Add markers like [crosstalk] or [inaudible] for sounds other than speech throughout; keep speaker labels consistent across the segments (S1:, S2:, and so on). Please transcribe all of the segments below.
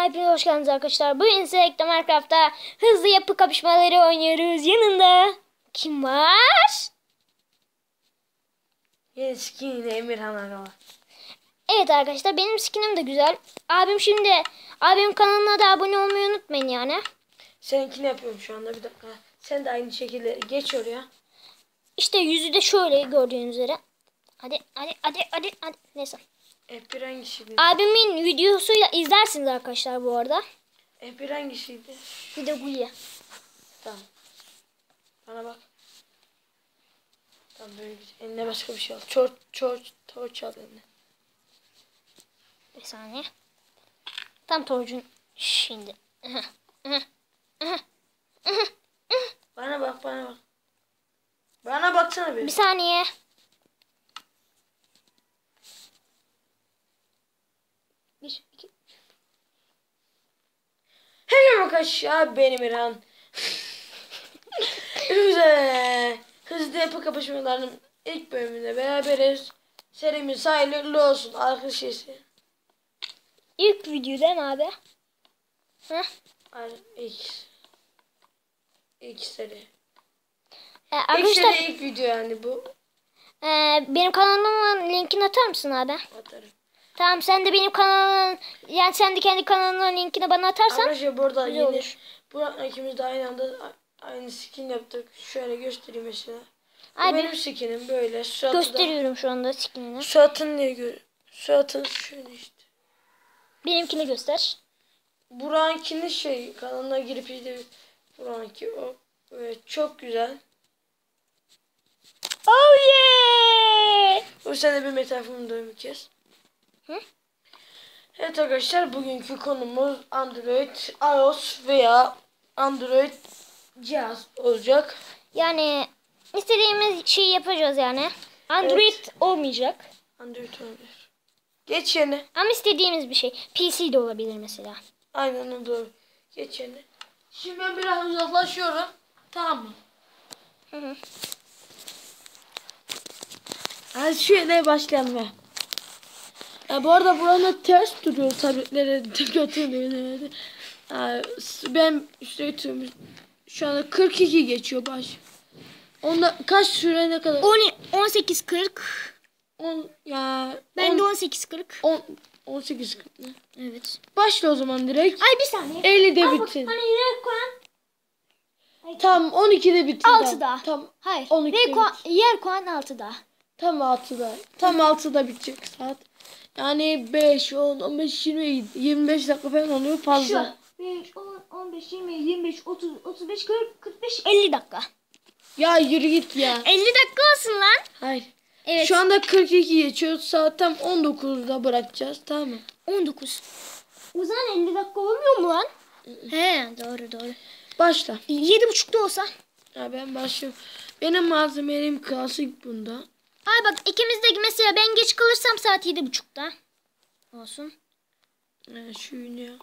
S1: kanalına hepiniz hoş geldiniz arkadaşlar. Bugün size Minecraft'ta hızlı yapı kapışmaları oynuyoruz. Yanında kim var?
S2: Yeni skin Emirhan Aga var.
S1: Evet arkadaşlar benim skinim de güzel. Abim şimdi abim kanalına da abone olmayı unutmayın yani.
S2: Seninkini yapıyorum şu anda bir dakika. Sen de aynı şekilde geç oraya.
S1: İşte yüzü de şöyle gördüğünüz üzere. Hadi hadi hadi hadi hadi. Neyse.
S2: F1 hangisiydi?
S1: Abimin videosuyla izlersiniz arkadaşlar bu arada.
S2: F1 hangisiydi?
S1: Bir de Gulye.
S2: Tamam. Bana bak. Tamam böyle güzel. Eline başka bir şey al. Çor, çor, torç al eline.
S1: Bir saniye. Tam torcun şimdi.
S2: Bana bak bana bak. Bana baksana bir.
S1: Bir saniye. Bir, iki,
S2: Bak aşağı benim İrhan. Güzel. Hızlı yapı kapışmalarının ilk bölümünde beraberiz. Serimiz hayırlı olsun arkadaşlar.
S1: İlk video değil mi abi? Heh.
S2: Aynen ilk. İlk seri.
S1: Ee,
S2: İlk
S1: arkadaşlar
S2: seri ilk video yani bu.
S1: e, benim kanalımın linkini atar mısın abi?
S2: Atarım.
S1: Tamam sen de benim kanalımın yani sen de kendi kanalının linkini bana atarsan
S2: Arkadaşlar burada yeni.
S1: olur.
S2: Bu ikimiz de aynı anda aynı skin yaptık. Şöyle göstereyim mesela.
S1: Abi.
S2: benim skinim böyle. Suatı da.
S1: gösteriyorum şu anda skinini.
S2: Suat'ın niye gör? Suat'ın şöyle işte.
S1: Benimkini göster.
S2: Burak'ınkinin şey kanalına girip izle. Burak'ınki o böyle çok güzel.
S1: Oh yeah!
S2: O sene bir metaforum da bir kez.
S1: Hı?
S2: Evet arkadaşlar bugünkü konumuz Android, iOS veya Android cihaz olacak.
S1: Yani istediğimiz şeyi yapacağız yani. Android olmayacak.
S2: Android olabilir. Geç yerine.
S1: Ama istediğimiz bir şey. PC de olabilir mesela.
S2: Aynen o doğru. Geç yerine. Şimdi ben biraz uzaklaşıyorum. Tamam mı?
S1: Hı hı.
S2: Hadi şöyle başlayalım ya. Ya bu arada buranın ters duruyor tabletlere götürüyor. [laughs] Ya, ben işte şu anda 42 geçiyor baş. Onda kaç süre ne kadar?
S1: 10 18 40.
S2: 10 ya
S1: Ben
S2: on-
S1: de 18 40.
S2: 10 18 40 ne?
S1: Evet.
S2: Başla o zaman direkt.
S1: Ay bir saniye.
S2: 50'de
S1: Al bak,
S2: bitsin.
S1: Hani yer koyan.
S2: Tam 12'de bitsin. tam.
S1: 6'da.
S2: Tam
S1: Hayır.
S2: 12'de
S1: Yer koyan, yer koyan 6'da.
S2: tam 6'da. Tam 6'da bitecek saat. Yani 5, 10, 15, 20, 25 dakika falan oluyor fazla.
S1: Şu. 5, 10, 15, 20, 25, 30, 35, 40, 45, 50 dakika.
S2: Ya yürü git ya.
S1: 50 dakika olsun lan.
S2: Hayır.
S1: Evet.
S2: Şu anda 42 geçiyor. Saat tam 19'da bırakacağız. Tamam mı?
S1: 19. O zaman 50 dakika olmuyor mu lan? He doğru doğru.
S2: Başla.
S1: 7.30'da olsa.
S2: Ya ben başlıyorum. Benim malzemelerim klasik bunda.
S1: Ay bak ikimiz de mesela ben geç kalırsam saat 7.30'da. Olsun.
S2: Ee, şunu.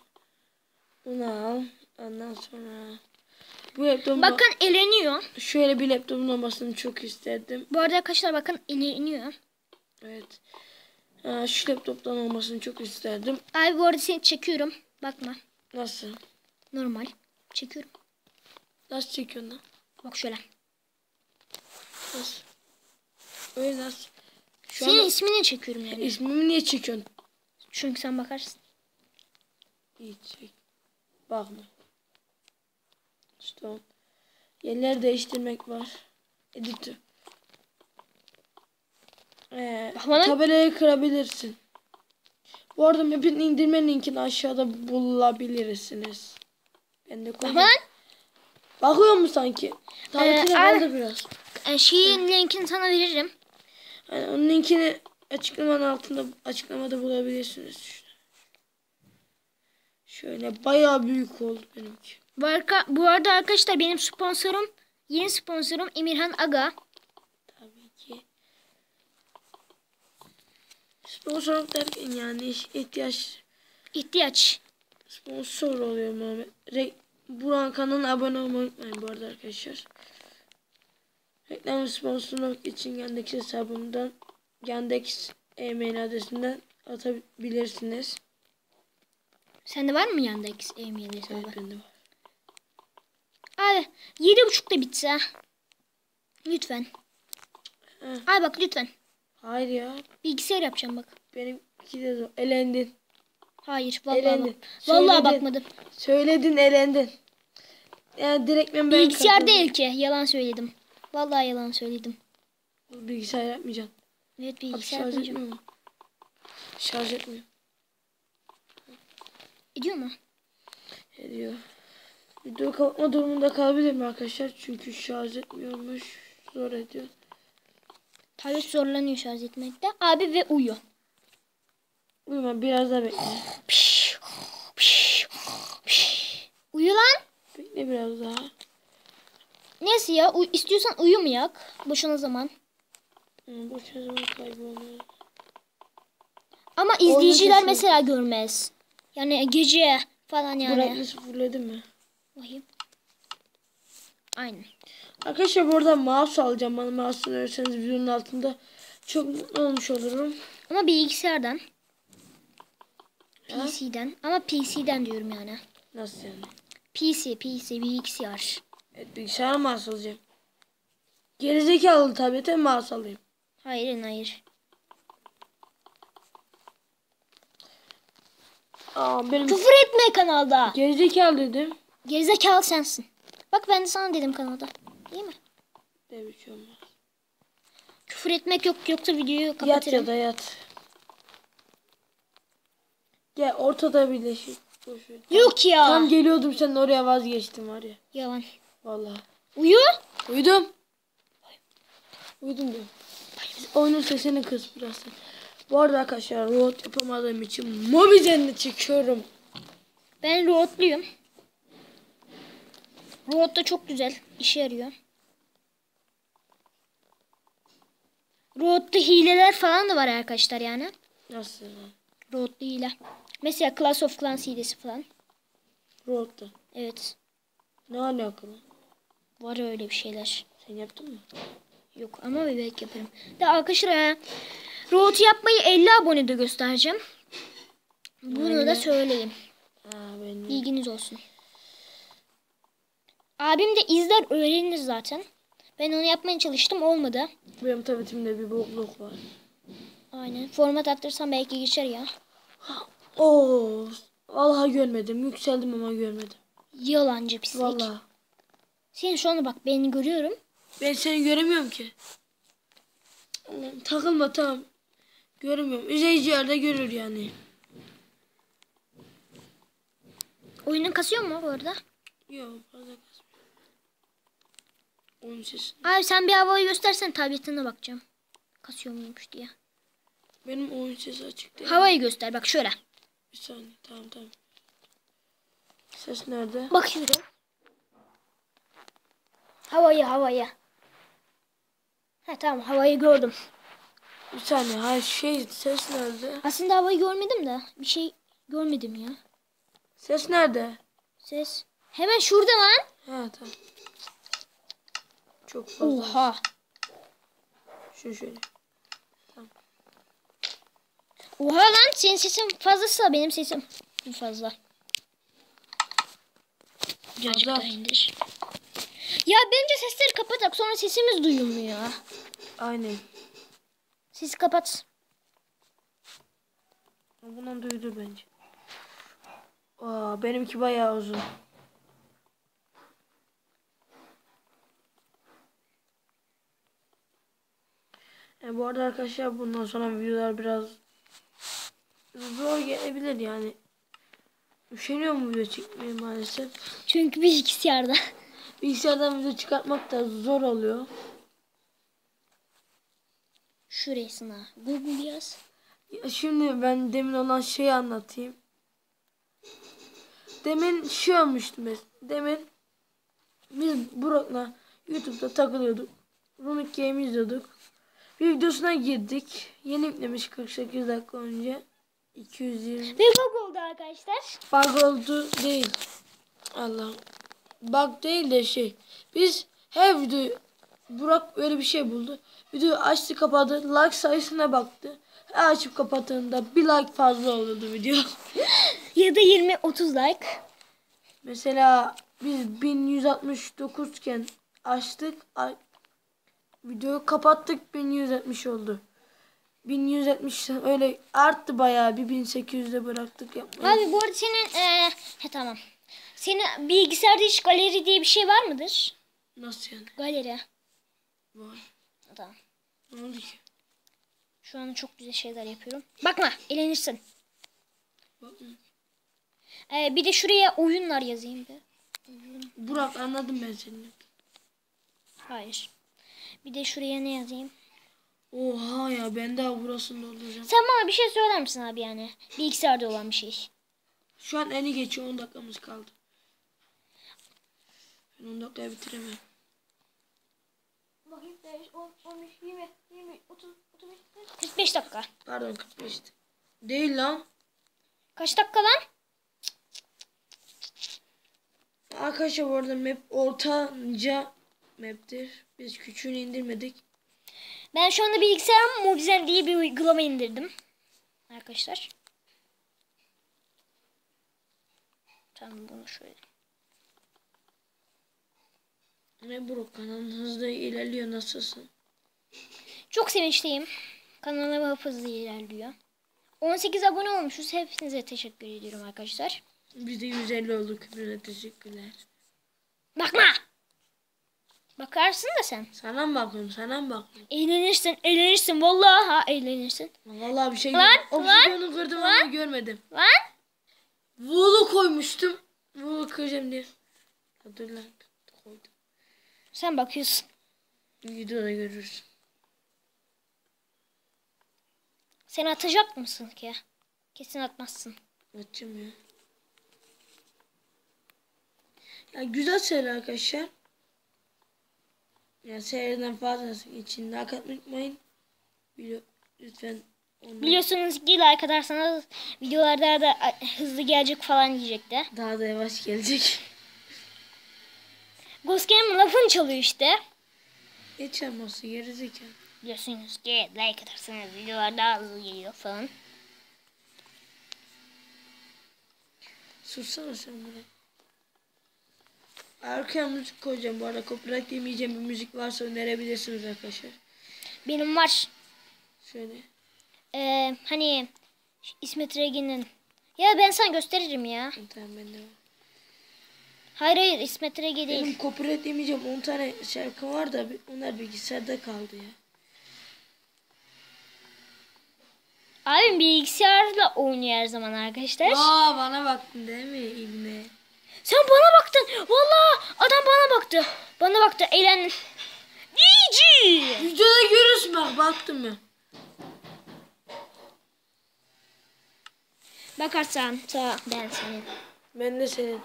S2: Bunu al. Ondan sonra bu laptopun
S1: Bakın eleniyor.
S2: şöyle bir laptopun olmasını çok isterdim.
S1: Bu arada arkadaşlar bakın eleniyor.
S2: Evet. Ha, şu laptoptan olmasını çok isterdim.
S1: Ay bu arada seni çekiyorum. Bakma.
S2: Nasıl?
S1: Normal. Çekiyorum.
S2: Nasıl çekiyorsun lan?
S1: Bak şöyle.
S2: Nasıl? Öyle nasıl? Şu
S1: Senin
S2: anda
S1: ismini çekiyorum yani.
S2: ismimi niye çekiyorsun?
S1: Çünkü sen bakarsın.
S2: İyi çek. Bakma. İşte o. Yerler değiştirmek var. Editör. Ee,
S1: Bakma lan.
S2: tabelayı kırabilirsin. Bu arada map'in indirme linkini aşağıda bulabilirsiniz. Ben de koydum.
S1: Bakma lan.
S2: Bakıyor mu sanki? De
S1: Ee,
S2: kaldı biraz.
S1: E, şeyin linkini sana veririm.
S2: Yani onun linkini açıklamanın altında açıklamada bulabilirsiniz. Şöyle bayağı büyük oldu benimki.
S1: Bu, arka, bu arada arkadaşlar benim sponsorum, yeni sponsorum Emirhan Aga.
S2: Tabii ki. Sponsor derken yani ihtiyaç
S1: ihtiyaç.
S2: sponsor oluyor Muhammed. Re Buran kanalına abone olmayı unutmayın bu arada arkadaşlar. Reklam sponsorluk için Yandex hesabımdan Yandex e-mail adresinden atabilirsiniz.
S1: Sende var mı yanında M7 hesabı?
S2: Evet bende var.
S1: Abi yedi buçukta bitse. ha. Lütfen.
S2: Hı.
S1: Abi bak lütfen.
S2: Hayır ya.
S1: Bilgisayar yapacağım bak.
S2: Benim iki de zor. Elendin.
S1: Hayır vallahi
S2: Elendin.
S1: bak. Vallahi
S2: Söyledin.
S1: bakmadım.
S2: Söyledin elendin. Yani direkt ben
S1: Bilgisayar
S2: kazandım.
S1: değil ki. Yalan söyledim. Vallahi yalan söyledim.
S2: Bilgisayar yapmayacaksın.
S1: Evet
S2: Abi
S1: bilgisayar
S2: şarj
S1: yapmayacağım.
S2: etmiyor? Şarj etmiyor.
S1: Ediyor mu?
S2: Ediyor. Video kapatma durumunda kalabilirim arkadaşlar. Çünkü şarj etmiyormuş. Zor ediyor.
S1: Tablet zorlanıyor şarj etmekte. Abi ve uyu.
S2: Uyuma biraz daha bekle.
S1: Uyu lan.
S2: Bekle biraz daha.
S1: Neyse ya uy- istiyorsan uyumayak. Boşuna zaman.
S2: Hı, Boşa zaman kaybı oluyor.
S1: Ama izleyiciler mesela görmez. Yani gece falan yani.
S2: Brightness fullledim mi?
S1: Bakayım. Aynen.
S2: Arkadaşlar bu arada mouse alacağım. Bana mouse önerirseniz videonun altında çok mutlu olmuş olurum.
S1: Ama bilgisayardan.
S2: Ha?
S1: PC'den. Ama PC'den diyorum yani.
S2: Nasıl yani?
S1: PC, PC, bilgisayar.
S2: Evet bilgisayara mouse alacağım. Gerizekalı tablete mouse alayım.
S1: Hayır, hayır.
S2: Aa benim
S1: Küfür etme kanalda.
S2: gerizekalı dedim.
S1: Gerizekalı sensin. Bak ben de sana dedim kanalda. Değil mi?
S2: Ne şey olmaz.
S1: Küfür etmek yok yoksa videoyu
S2: Yat
S1: kapatırım.
S2: ya da yat. Gel ortada ver.
S1: Yok ya.
S2: Tam geliyordum sen oraya vazgeçtim var ya.
S1: Yalan.
S2: Vallahi.
S1: Uyu.
S2: Uyudum. Uyudum diyorum. Oyunun sesini kıs biraz. Bu arada arkadaşlar road yapamadığım için Mobizen'de çekiyorum.
S1: Ben roadluyum. Road da çok güzel. işe yarıyor. Road'da hileler falan da var arkadaşlar yani.
S2: Nasıl?
S1: Road'da hile. Mesela Clash of Clans hilesi falan.
S2: Road'da.
S1: Evet.
S2: Ne alakalı?
S1: Var öyle bir şeyler.
S2: Sen yaptın mı?
S1: Yok ama bebek yaparım. De arkadaşlar e, Road yapmayı 50 abonede göstereceğim. Bunu da söyleyeyim.
S2: Aa ben
S1: Bilginiz olsun. Abim de izler öğrenir zaten. Ben onu yapmaya çalıştım olmadı.
S2: benim tabletimde bir bokluk var.
S1: Aynen. Format attırsam belki geçer ya. [gasps]
S2: Oo, vallahi görmedim. Yükseldim ama görmedim.
S1: Yalancı pislik.
S2: Vallahi.
S1: Sen şu anda bak beni görüyorum.
S2: Ben seni göremiyorum ki. Takılma tamam. Göremiyorum. İzleyici yerde görür yani.
S1: Oyunun kasıyor mu bu arada?
S2: Yok fazla kasmıyor. Oyun sesi.
S1: Abi sen bir havayı göstersen tabletine bakacağım. Kasıyor muymuş diye.
S2: Benim oyun sesi açık değil.
S1: Havayı göster bak şöyle.
S2: Bir saniye tamam tamam. Ses nerede?
S1: Bakıyorum. Havayı havayı. Ha tamam havayı gördüm.
S2: Bir saniye. Hayır şey ses nerede?
S1: Aslında havayı görmedim de bir şey görmedim ya.
S2: Ses nerede?
S1: Ses. Hemen şurada lan.
S2: Ha tamam. Çok fazla.
S1: Oha.
S2: Şu şöyle.
S1: Oha lan senin sesin fazlası benim sesim fazla. Birazcık daha indir. Ya bence sesleri kapatak sonra sesimiz duyulmuyor.
S2: Aynen.
S1: Sesi kapat.
S2: Bundan duydu bence. Aa, benimki bayağı uzun. E, bu arada arkadaşlar bundan sonra videolar biraz zor gelebilir yani. Üşeniyorum video çekmeye maalesef.
S1: Çünkü bilgisayarda.
S2: Bilgisayardan video çıkartmak da zor oluyor.
S1: Şurasına. Google yaz.
S2: Ya şimdi ben demin olan şeyi anlatayım. Demin şey olmuştu mes. Demin biz Burak'la YouTube'da takılıyorduk. Runic Game izliyorduk. Bir videosuna girdik. Yeni yüklemiş 48 dakika önce. 220.
S1: Ve bug oldu arkadaşlar.
S2: Bug oldu değil. Allah. Bug değil de şey. Biz her video Burak öyle bir şey buldu. Videoyu açtı kapadı. Like sayısına baktı. Her açıp kapattığında bir like fazla olurdu video. [laughs]
S1: Ya da 20-30 like.
S2: Mesela biz 1169 iken açtık. Videoyu kapattık 1170 oldu. 1170 öyle arttı bayağı bir 1800'de bıraktık yapmayı.
S1: Abi bu arada senin eee he tamam. Senin bilgisayarda hiç galeri diye bir şey var mıdır?
S2: Nasıl yani?
S1: Galeri.
S2: Var.
S1: Tamam.
S2: Ne oldu ki?
S1: Şu an çok güzel şeyler yapıyorum. Bakma, eğlenirsin.
S2: Bakma.
S1: Ee, bir de şuraya oyunlar yazayım bir.
S2: Burak anladım ben seni.
S1: Hayır. Bir de şuraya ne yazayım?
S2: Oha ya ben daha burasında olacağım.
S1: Sen bana bir şey söyler misin abi yani? Bilgisayarda olan bir şey.
S2: Şu an eni geçiyor 10 dakikamız kaldı. Ben 10 dakikaya bitiremem.
S1: Bakayım 5, 10, 15, 20, 20, 30, 35, 45 dakika.
S2: Pardon 45'ti. Değil lan.
S1: Kaç dakika lan?
S2: Arkadaşlar bu arada map ortanca map'tir. Biz küçüğünü indirmedik.
S1: Ben şu anda bilgisayarıma Mobizen diye bir uygulama indirdim. Arkadaşlar. Tamam bunu şöyle.
S2: Ne Burak kanalın hızlı ilerliyor nasılsın?
S1: Çok sevinçliyim. Kanalım hep hızlı ilerliyor. 18 abone olmuşuz. Hepinize teşekkür ediyorum arkadaşlar.
S2: Biz de 150 olduk. Hepinize teşekkürler.
S1: Bakma. Bakarsın da sen.
S2: Sana mı bakıyorum? Sana mı bakıyorum?
S1: Eğlenirsin, eğlenirsin. Vallahi ha eğlenirsin.
S2: Vallahi bir şey
S1: Lan,
S2: görmedim. O
S1: lan,
S2: videonu kırdım ama görmedim.
S1: Lan.
S2: Wool'u koymuştum. Wool'u kıracağım diye. Dur lan. Koydum.
S1: Sen bakıyorsun.
S2: Videoda görürsün.
S1: Sen atacak mısın ki? Kesin atmazsın.
S2: Açacağım ya. Ya güzel seri arkadaşlar. Ya seriden fazlası için like atmayı unutmayın. Video, lütfen ondan
S1: Biliyorsunuz ki like atarsanız videolarda da a, hızlı gelecek falan diyecekti.
S2: daha da yavaş gelecek.
S1: Gosken'in lafını çalıyor işte.
S2: Geç olması gerizekalı.
S1: Biliyorsunuz ki like atarsanız videolar daha hızlı geliyor falan.
S2: Sussana sen buna. Arkaya müzik koyacağım bu arada. Copyright yemeyeceğim bir müzik varsa önerebilirsiniz arkadaşlar.
S1: Benim var.
S2: Şöyle.
S1: Ee, hani İsmet Regin'in. Ya ben sana gösteririm ya.
S2: Tamam bende var.
S1: Hayır hayır İsmet Regi değil.
S2: Benim copyright yemeyeceğim 10 tane şarkı var da onlar bilgisayarda kaldı ya.
S1: Abim bilgisayarla oynuyor her zaman arkadaşlar.
S2: Aa bana baktın değil mi İbne?
S1: Sen bana baktın. Vallahi adam bana baktı. Bana baktı. Eğlendin. GG.
S2: Videoda görürsün bak baktım mı?
S1: Bakarsan ta ben senin.
S2: Ben de senin.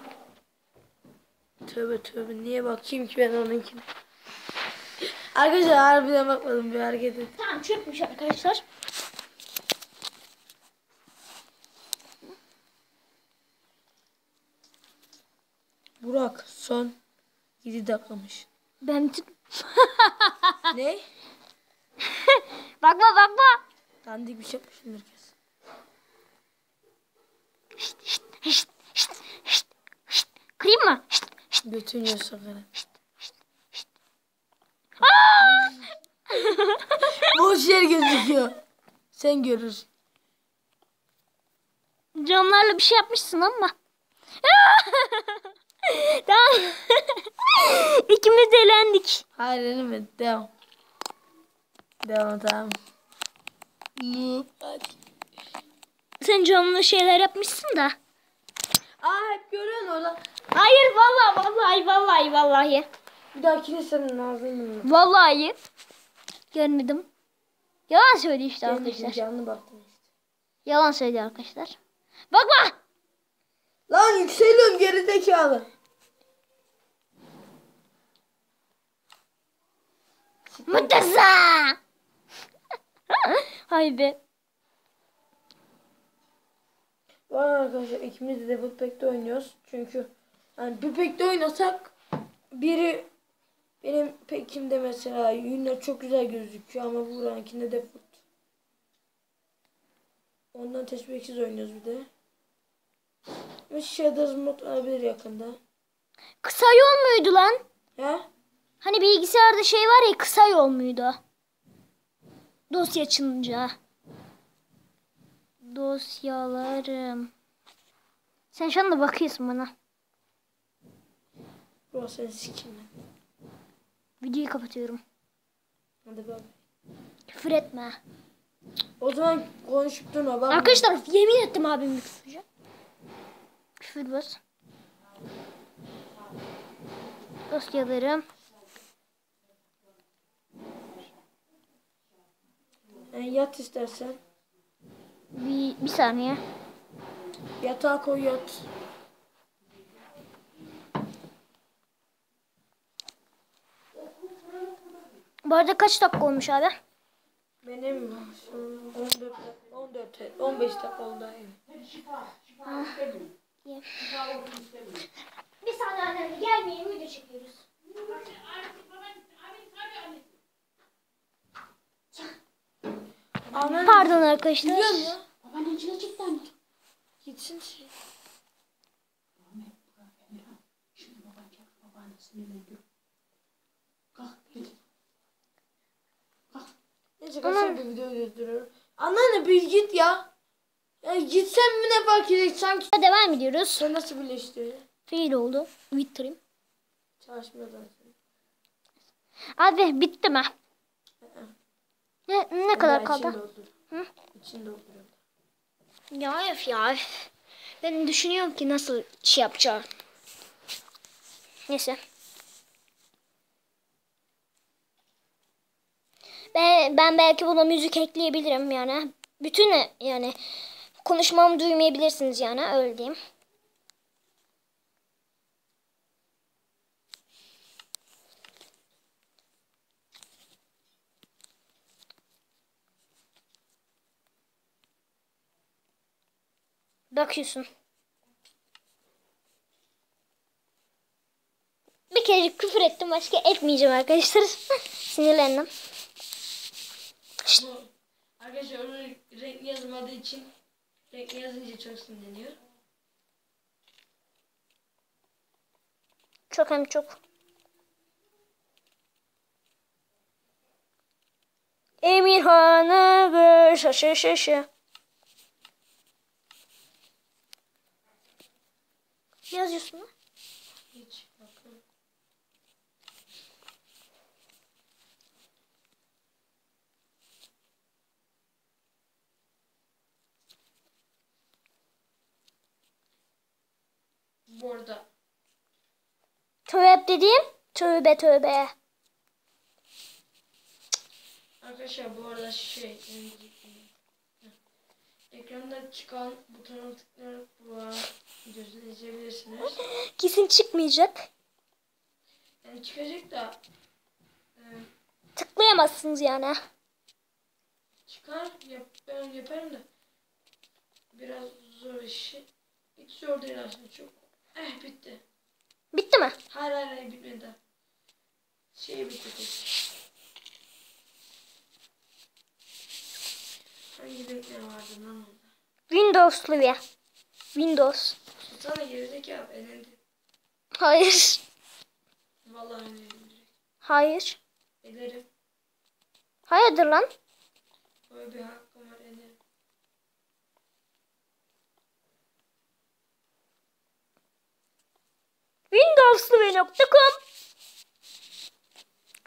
S2: Tövbe tövbe niye bakayım ki ben onunkine? Arkadaşlar harbiden bakmadım bir hareket et.
S1: Tamam çökmüş arkadaşlar.
S2: Burak son 7 dakikamış.
S1: Ben bitir- [laughs]
S2: ne?
S1: bakma bakma.
S2: Dandik bir şey yapmışsındır kesin.
S1: Şşt, şşt, şşt, şşt, şşt, şşt. Kırayım mı? Şşt, şşt.
S2: Götün yiyor sakarı. Boş yer gözüküyor. Sen görürsün.
S1: Camlarla bir şey yapmışsın ama. [laughs] tamam. [laughs] İkimiz de eğlendik.
S2: Hayır elime devam. Devam tamam.
S1: Sen camlı şeyler yapmışsın da.
S2: Aa hep görüyorsun orada.
S1: Hayır vallahi vallahi vallahi vallahi.
S2: Bir dahakine senin ağzını
S1: Vallahi. Görmedim. Yalan söylüyor işte
S2: Ben
S1: arkadaşlar.
S2: canlı baktım işte.
S1: Yalan söylüyor arkadaşlar. Bakma.
S2: Lan yükseliyorum gerizekalı.
S1: Mutasa. [laughs] Hay be.
S2: Var arkadaşlar ikimiz de Pack'te oynuyoruz. Çünkü yani bir Pack'te oynasak biri benim Pack'imde mesela yünler çok güzel gözüküyor ama bu rankinde Default. Ondan teşviksiz oynuyoruz bir de. Shadows mod olabilir yakında.
S1: Kısa yol muydu lan?
S2: Ya?
S1: Hani bilgisayarda şey var ya kısa yol muydu? Dosya açılınca. Dosyalarım. Sen şu anda bakıyorsun bana.
S2: Bro sen sikim lan.
S1: Videoyu kapatıyorum.
S2: Hadi bak.
S1: Küfür etme.
S2: O zaman konuşup durma bak.
S1: Arkadaşlar yemin ettim abim bir küfürcü. Küfür bas. Dosyalarım.
S2: Yani yat istersen.
S1: Bir, bir saniye.
S2: Yatağa koy yat.
S1: Bu arada kaç dakika olmuş abi?
S2: Benim şu an 14 14 15 dakika oldu.
S1: Bir saniye anne gelmeyin video çekiyoruz. Pardon arkadaşlar.
S2: biliyorum ya.
S3: Babaannem içine çıktı anne.
S2: Gitsin şey. Bir video gösteriyorum. Anneanne bir git ya. Ya gitsen mi ne fark edecek sanki.
S1: Devam ediyoruz.
S2: Sen nasıl birleştiriyor?
S1: Fail oldu. Bitireyim.
S2: Çalışmıyor zaten.
S1: Abi bitti mi? Ne, ne kadar kaldı? Hı?
S2: İçini dolduruyorum.
S1: Ya öf ya. öf. Ben düşünüyorum ki nasıl şey yapacağım. Neyse. Ben, ben belki buna müzik ekleyebilirim yani. Bütün yani konuşmamı duymayabilirsiniz yani öyle diyeyim. Bakıyorsun. Bir kere küfür ettim başka etmeyeceğim arkadaşlar. [laughs] Sinirlendim.
S2: Arkadaşlar onun renkli yazmadığı için renkli yazınca çok sinirleniyor.
S1: Çok hem çok. Emirhan'a gör şaşı şaşı. Ne yazıyorsun lan?
S2: Hiç bakın. Bu arada
S1: Tövbe dediğim tövbe tövbe.
S2: arkadaşlar bu arada şey. Ekranda çıkan butona tıklayarak bu videosunu izleyebilirsiniz.
S1: Kesin çıkmayacak.
S2: Yani çıkacak da e,
S1: Tıklayamazsınız yani.
S2: çıkar yap, ben yaparım da biraz zor işi. Hiç zor değil aslında çok. Eh bitti.
S1: Bitti mi?
S2: Hayır hayır hayır bitmedi daha. Şey bitti tek. Hangi renkler vardı lan orada?
S1: Windows'lu bir. Windows.
S2: Sana gerizekalı elendi.
S1: Hayır.
S2: Vallahi direkt.
S1: Hayır.
S2: Ederim.
S1: Hayırdır lan?
S2: Böyle bir hakkım var ederim.
S1: Windows'lu bir nokta.com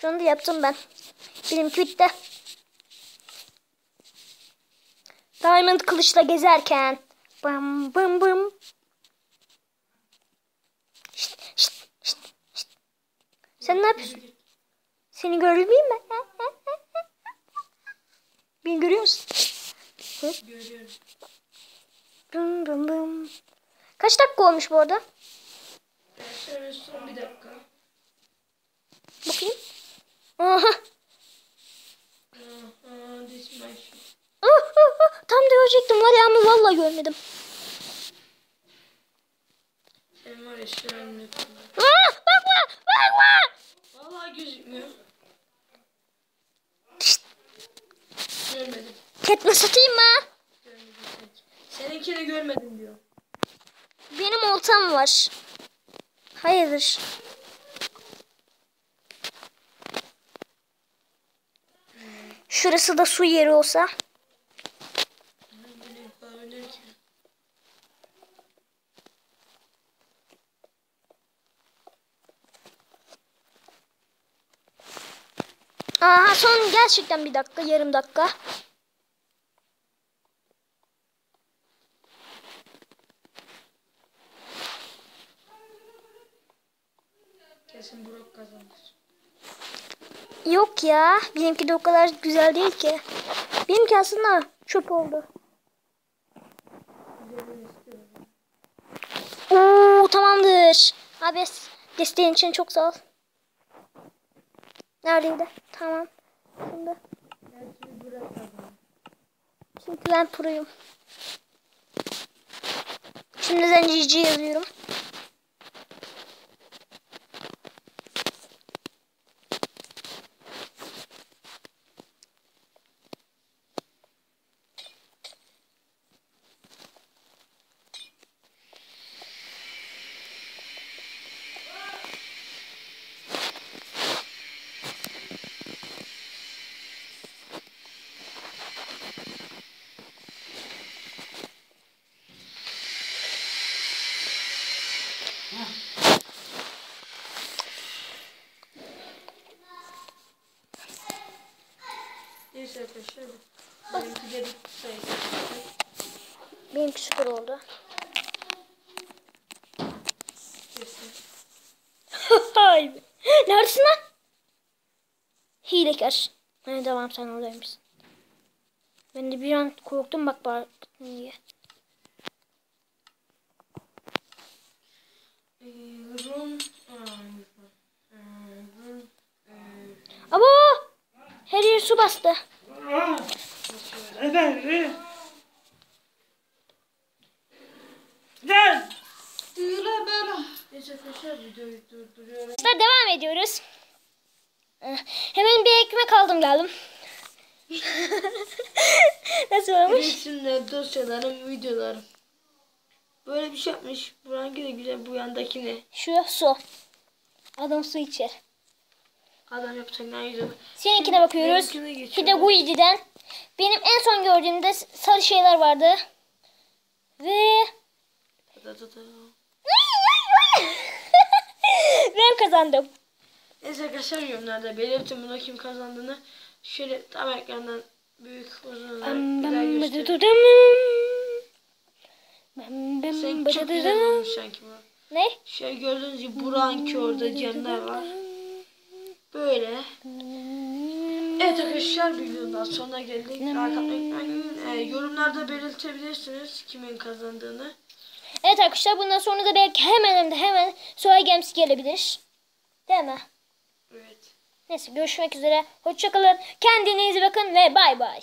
S1: Şunu da yaptım ben. Benimki bitti. Diamond kılıçla gezerken. Bım bım bım. Şşt, şşt, şşt, şşt. Sen ne yapıyorsun? Seni görmeyeyim mi? Beni görüyor musun?
S2: Görüyorum.
S1: Bım bım bım. Kaç dakika olmuş bu arada?
S2: Şöyle son bir dakika.
S1: Bakayım. Aha.
S2: Aha, this my [laughs]
S1: Tam görecektim var ya ama vallahi görmedim.
S2: Sen var kadar.
S1: Ah, bakma, bakma.
S2: Vallahi gözükmüyor. Görmedim.
S1: Ketme satayım mı?
S2: Görmedim. Seninkini görmedim diyor.
S1: benim oltam var. Hayırdır? Şurası da su yeri olsa. Aha son gerçekten bir dakika, yarım dakika.
S2: Kesin Burak kazanır.
S1: Yok ya, benimki de o kadar güzel değil ki. Benimki aslında çöp oldu. Oo tamamdır. Abi desteğin için çok sağ ol. Neredeydi? Tamam. Şimdi. Çünkü ben proyum. Şimdi zencici yazıyorum.
S2: Neyse arkadaşlar. Benimki de bir sayısı.
S1: Benimki süper oldu.
S2: Kesin.
S1: Neredesin lan? Hilekar. Hani tamam sen oradaymışsın. Ben de bir an korktum bak bari diye. Abo! Her yer su bastı.
S2: Arkadaşlar
S1: devam ediyoruz. Eh, Hemen bir ekmek aldım geldim. [laughs] Nasıl olmuş?
S2: Resimler, dosyalarım, videolarım. Böyle bir şey yapmış. Buranki de güzel. Bu yandaki ne?
S1: Şu su. Adam su içer.
S2: Adam yapacak ne güzel.
S1: Seninkine bakıyoruz. Guidi'den. Benim en son gördüğümde sarı şeyler vardı. Ve [laughs] ben kazandım.
S2: Neyse arkadaşlar yorumlarda belirtin buna kim kazandığını. Şöyle tam ekrandan büyük uzun bir daha göstereyim. Sen çok güzel olmuş sanki bu.
S1: Ne?
S2: Şey gördüğünüz gibi Burak'ınki orada canlar var. Böyle. Evet arkadaşlar videonun daha sonuna geldik. Like. Ee, yorumlarda belirtebilirsiniz kimin kazandığını.
S1: Evet arkadaşlar bundan sonra da belki hemen hem de hemen Suay Games gelebilir. Değil mi?
S2: Evet.
S1: Neyse görüşmek üzere. Hoşçakalın. Kendinize bakın ve bay bay.